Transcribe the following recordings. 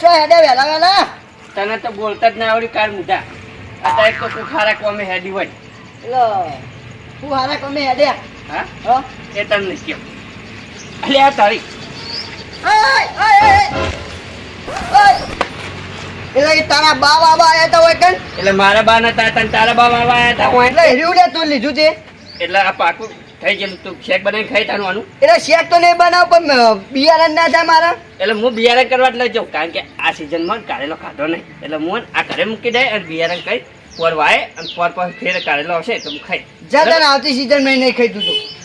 ચો હેડે વેલા વેલા તને તો બોલતા જ ના આવડી કાર મુઢા. અત્યારે તો તું ખારા કોમે હેડી હોય? લો તું હારા કોમે હેડે? હા? હે? એ તને નહીં કેવું અલે આ તારી. એટલે કે તારા બા બાબા આયા તા હોય કે? એટલે મારા બા નતા તને તારા બા બાબા આયા તા હું એટલે હીરું લે તું લીધું છે. એટલે આ પાકું થઈ ગયેલું. તું શેક બનાવીને ખાઈ તાનું આનું. એટલે શેક તો નહીં બનાવ પણ બિયારણ ના થાય મારા. એટલે હું બિયારણ કરવા જ લઈ જાઉં કારણ કે આ સિઝનમાં કારેલો ખાધો નહીં. એટલે હું આ ઘરે મૂકી દે અને બિયારણ કરી પોર વાય અને પોર પર ફેર કારેલો હશે તો હું ખાઈ. જા તને આવતી સીઝન મેં નહીં ખાઈ તું.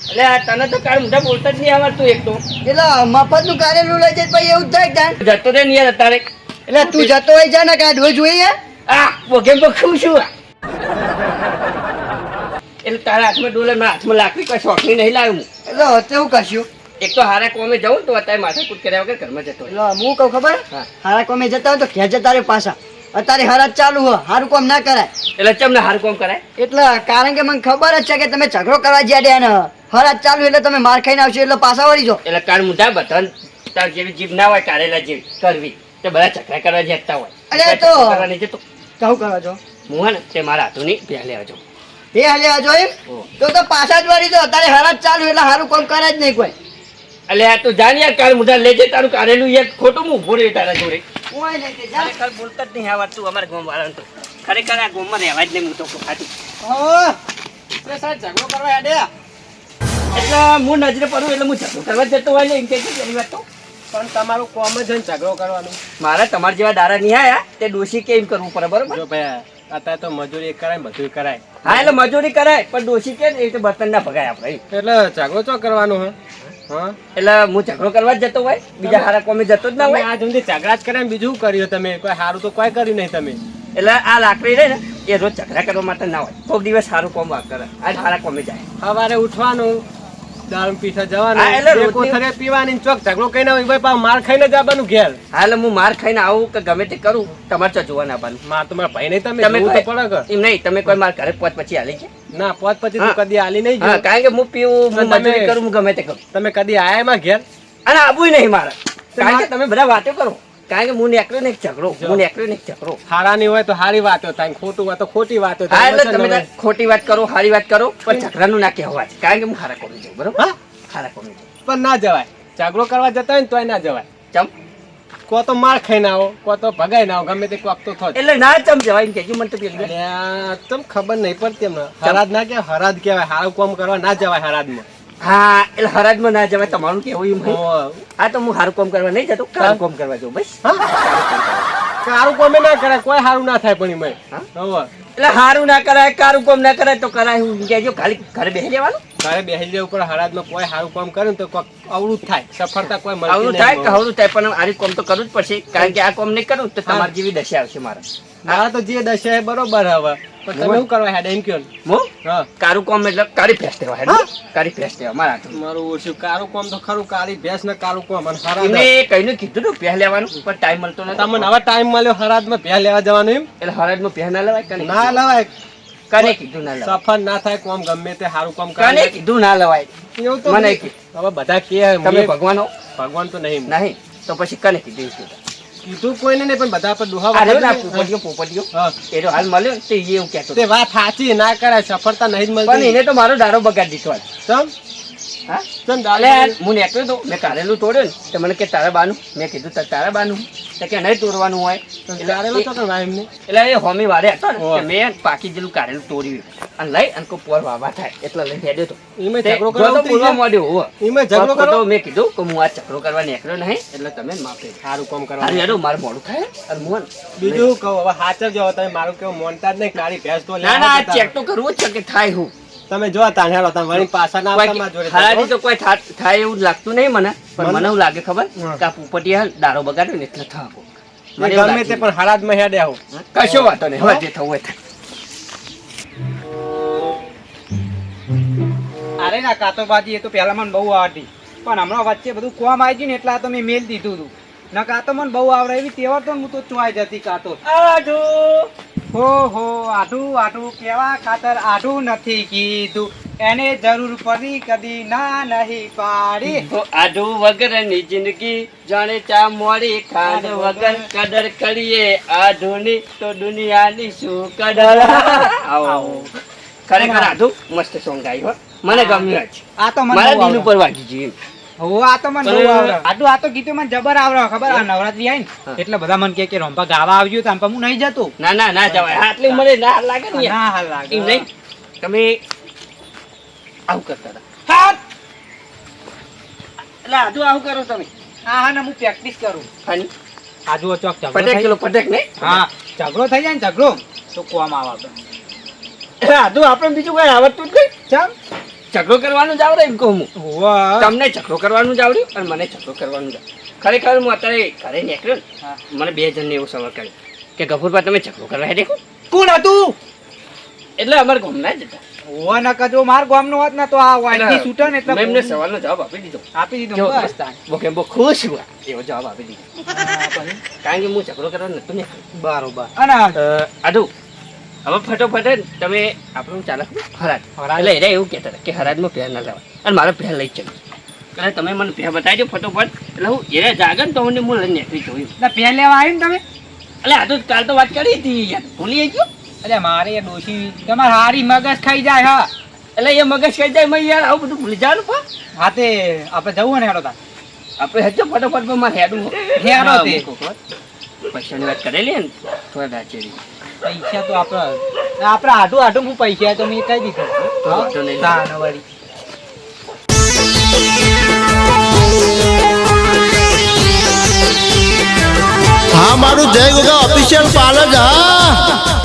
એટલે તને તો કાળ મોઢા બોલતા જ નહીં આવડતું એક તો. એટલે મફતનું કારેલું લઈ જાય પછી એવું થાય તાન. જતો રે ને યાર અત્યારે. એટલે તું જતો હોય જા ને કાઢવો જોઈએ. આ બોગે બખું છું આ. એટલે તારા હાથમાં ડોલે મારા હાથમાં લાકડી કોઈ શોખની નહીં લાવ્યું એટલે હતે હું કશું એક તો હારા કોમે જાઉં તો અત્યારે માથાકૂટ કર્યા વગર ઘરમાં જતો હું કહું ખબર. હારા કોમે જતા હોય તો ખેંચે જતા રે પાછા. અત્યારે હરાજ ચાલુ હોય. હારું કોમ ના કરાય. એટલે ચમને હારું કોમ કરાય? એટલે કારણ કે મને ખબર જ છે કે તમે ઝઘડો કરવા જ્યાં ને હરાજ ચાલુ એટલે તમે માર ખાઈને આવશો એટલે પાછા વળી જો એટલે કારણ મુદ્દા બધા તાર જેવી જીભ ના હોય કારેલા જેવી કરવી. તે બધા ચકરા કરવા જતા હોય. અરે તો- કહું કરવા જો હું હે ને તે મારા હાથોની પહેલે લેવા જાઉં. એ હાલે આ જોઈ? તો તો પાછા જ વાળી તો અત્યારે હરાજ ચાલુ એટલે હારું કોમ કરે જ નહીં કોઈ. એટલે આ તું જાણ યાર કાળ મુઢા લેજે તારું કારેલું યાર ખોટું હું ભોરે તારા જોડે. કોઈ નહીં તે જા. ખરેખર બોલતા જ નહીં આવડતું અમારા ગામ વાળાને તો. ખરેખર આ ગામમાં રહેવા જ નહીં હું તો ખાતું હા. એટલે સાહેબ ઝઘડો કરવા હેડે. એટલે હું નજરે પડું એટલે હું ઝઘડો કરવા જતો હોય ને એમ કે એની વાત તો. પણ તમારું કોમ જ ને ઝઘડો કરવાનું. મારે તમારા જેવા દારા નહીં આયા તે દોષી કેમ કરવું પડે બરોબર? જો ભાઈ અત્યારે તો મજૂરી કરાય બધું કરાય. હા એટલે મજૂરી કરાય પણ ડોશી કે ને એ બર્તન ના ભગાય આપણે. એટલે ઝઘડો ચો કરવાનો હે? હા? એટલે હું ઝઘડો કરવા જ જતો હોય બીજા હારા કોમે જતો જ ના હોય. આ સુધી ઝઘડા જ કરાય બીજું કર્યું તમે? કોઈ સારું તો કોઈ કર્યું નહીં તમે? એટલે આ લાકડી રહે ને એ રોજ ઝઘડા કરવા માટે ના હોય. કોઈક દિવસ સારું કોમ કરે આજ સારા કોમે જાય. સવારે ઉઠવાનું દારૂ પીઠા એટલે પીવાની ચોક ઝઘડો કઈ ના હોય ભાઈ માર ખાઈને આવવાનું ઘેર. હાલ હું માર ખાઈને આવું કે ગમે તે કરું તમારે તો જોવાના માર તો મારા ભાઈ નહીં તમે તમે તો પડે એમ નહીં તમે કોઈ માર ઘરે પહોંચ પછી હાલી છે ના પોત પછી તું કદી આલી નહીં કારણ કે હું પીવું હું મજૂરી કરું હું ગમે તે કરું. તમે કદી આયા ઘેર? અને આવું નહીં મારે. કારણ કે તમે બધા વાતો કરો. કારણ કે હું નેકરો ને એક ઝઘડો. હું નેકરો ને ઝઘડો. હારાની હોય તો સારી વાતો થાય ખોટું હોય તો ખોટી વાતો થાય. એટલે તમે ખોટી વાત કરો સારી વાત કરો પણ ઝઘડાનું ના કહેવા કારણ કે હું ખારા કોમી જાઉં બરોબર? હારા ખારા કોમી પણ ના જવાય. ઝઘડો કરવા જતા હોય ને તોય ના જવાય. ચમ? કો તો માર ખાઈ ના આવો કો તો ભગાઈ ના આવો ગમે તે કોક તો થો એટલે ના ચમ જવાય કે મને તો પેલી તમ ખબર નહીં પડતી એમને. હરાજ ના કે હરાજ કહેવાય હારું કોમ કરવા ના જવાય હરાજમાં હા એટલે હરાજમાં ના જવાય. તમારું કેવું એમ. હા. તો હું સારું કામ કરવા નહીં જતો? સારું કામ કરવા જાઉં બસ. સારું કામ ના કરાય કોઈ સારું ના થાય પણ એમાં. એટલે સારું ના કરાય કારું કામ ના કરાય તો કરાય હું. કહેજો ખાલી ઘરે બેસી જવાનું ઘરે બેસી જાય ઉપર હરાજમાં કોઈ સારું કામ કરે ને તો અવળું થાય. સફળતા કોઈ મળે અવળું થાય કે અવળું થાય પણ આરી કામ તો કરવું જ પડશે કારણ કે આ કામ નહીં કરું તો તમારી જેવી દશા આવશે મારે. મારા તો જે દશા બરોબર હવે. પણ તમે શું કરવા હેડે એમ કયો મો કારું કોમ એટલે કારી ફેસ દેવા હેડ. કારી ફેસ દેવા મારા હાથમાં. મારું ઓછું કારું કોમ તો ખરું કારી ભેંસ ને કારું કોમ અને હરાજ એમને કઈને કીધું તું પહે લેવાનું પણ ટાઈમ મળતો નથી તમને હવે ટાઈમ મળ્યો હરાજમાં ભેં લેવા જવાનું એમ? એટલે હરાજમાં પહે ના લેવાય કને ના લવાય. કને કીધું ના લેવાય? સફળ ના થાય કોમ ગમે તે સારું કોમ કને કરે કીધું ના લેવાય? એવું તો મને. હવે બધા કે તમે ભગવાન? ભગવાન તો નહીં. નહીં તો પછી કને કીધું? કીધું. કીધું કોઈ નહીં પણ બધા પર દુહા આ ના પોપટીઓ પોપટીઓ વાળા પોપટીયો પોપટીયો હા. એ તો હાલ મળ્યો તે એ એવું કહેતો હતો. તે વાત સાચી ના કરાય સફળતા નહીં મળતી પણ એને તો મારો દારો બગાડી દીધો આજ. ચમ હા ચમ દાલે હું નીકળ્યો તો મેં કારેલું તોડ્યો ને તો મને કે તારા બાનું મેં કીધું તારા બાનું તો કે નહીં તોડવાનું હોય. એટલે એ હોમી વારે હતો ને મેં પાકી જેલું કારેલું તોડ્યું. અને લઈ અને કોઈ પોર વાવા થાય એટલે લઈ હેડ્યો તો બોલવા માંડ્યો તો મેં કીધું કે હું આ ચક્રો કરવા નીકળ્યો નહીં એટલે તમે માફી. સારું કામ કરવા હેડો મારું મોડું થાય અને મોન. બીજું કહું હવે હાચર જો તમે મારું કેવું મોનતા જ નહીં કાળી ભેંસ તો ના ના ચેક તો કરવું જ છે કે થાય હું. તમે જો તાણ હેલો તમે વળી પાછા ના આવતા જોડે હારાથી તો કોઈ થાય એવું લાગતું નહીં મને પણ મને- એવું લાગે ખબર કે આ પોપટીયા દારો બગાડ્યો ને એટલે થાકો મને એ ગમે તે પણ હારાજમાં હેડે આવો. કશો વાતો નહીં હવે જે થવું હોય અરે ના કાતોબાજી એ તો પહેલા મને બહુ આવડતી. પણ હમણાં વચ્ચે બધું કોમ આવી ગયું ને એટલે આ તો મેં મેલ દીધું હતું ના કાતો મને બહુ આવડે એવી તેવર તો હું તો ચોઈ જતી કાતો હો હો આઢું આઢું કેવા ખાતર આઢું નથી કીધું. એને જરૂર પડી કદી ના નહીં પાડી. આઢું વગરની જિંદગી જાણે ચા મોડી ખાંડ વગર. કદર કરીએ. આઢુની તો દુનિયાની શું કદર? આવો. ખરેખર આઢું મસ્ત સોંગ ગાયું હો. મને ગમ્યું જ આ તો મારા દિલ ઉપર વાગી ગયું એમ. આ તો મને બહુ આવડે. આટલું આ તો ગીતો મને જબર આવડે ખબર? આ નવરાત્રી આવી ને એટલે બધા મને કહે કે રોંપા ગાવા આવજો તો આમ હું નહીં જતો. ના ના ના જવાય. આટલી મને ના લાગે ને ના હાલ લાગે. એમ નહીં? તમે આવું કરતા હતા. હાથ! એટલે આઢું આવું કરો તમે. હા હા ના હું પ્રેક્ટિસ કરું. ફાની આજુ ચોક ઝઘડો પટેક થઈ કિલો પટેક નહીં? હા ઝઘડો થઈ જાય ને ઝઘડો તો કોમ આવે. આપણે એટલે આઢું આપણે બીજું કઈ આવડતું જ ચમ? ઝઘડો કરવાનું જ આવડે એમ કહું હું. તમને ઝઘડો કરવાનું જ આવડ્યું અને મને ઝઘડો કરવાનું જ ખરેખર હું અત્યારે ઘરે નીકળ્યો ને મને બે જણને એવું સવાલ કર્યું કે ગફુરભાઈ તમે ઝઘડો કરવા દેખો કોણ હતું? એટલે અમારે ગામના જ હતા. હોવા ન કજો માર ગામનો હોત ને તો આ વાઈટથી છૂટે ને એટલે મેં એમને સવાલનો જવાબ આપી દીધો. આપી દીધો બસ. ખુશ હુઆ એવો જવાબ આપી દીધો. કારણ કે હું ઝઘડો કરવા નતો ને બરોબર. અને આડુ હવે ફટોફટ તમે આપણું ચાલે હરાજ હરાજ. એટલે એને એવું કહેતા હતા કે હરાજમાં પહેર ના લેવાય. અને મારે પહેર લઈ જ ચાલો એટલે તમે મને પહેર બતાવી દો ફટોફટ. એટલે હું એને જાગે ને તો મને હું લઈને નીકળી જોયું એટલે પહેર લેવા આવ્યું ને તમે? એટલે આ તો કાલ તો વાત કરી હતી યાર. ભૂલી ગયો? અરે મારે એ ડોશી તમારે હારી મગજ ખાઈ જાય હા. એટલે એ મગજ ખાઈ જાય મેં યાર આવું બધું ભૂલી જવાનું પણ હા તે આપણે જવું ને હેડો તા આપણે હજુ ફટોફટ મારે હેડું હેડો તે. પૈસાની વાત કરેલી ને થોડા દાચેલી પૈસા તો આપણે આપણે આઢું આઢું હું પૈસા તો મેં કહી દીધું. તો તાન વળી. હા મારું જય ગોગા ઓફિશિયલ પાર્લર હા.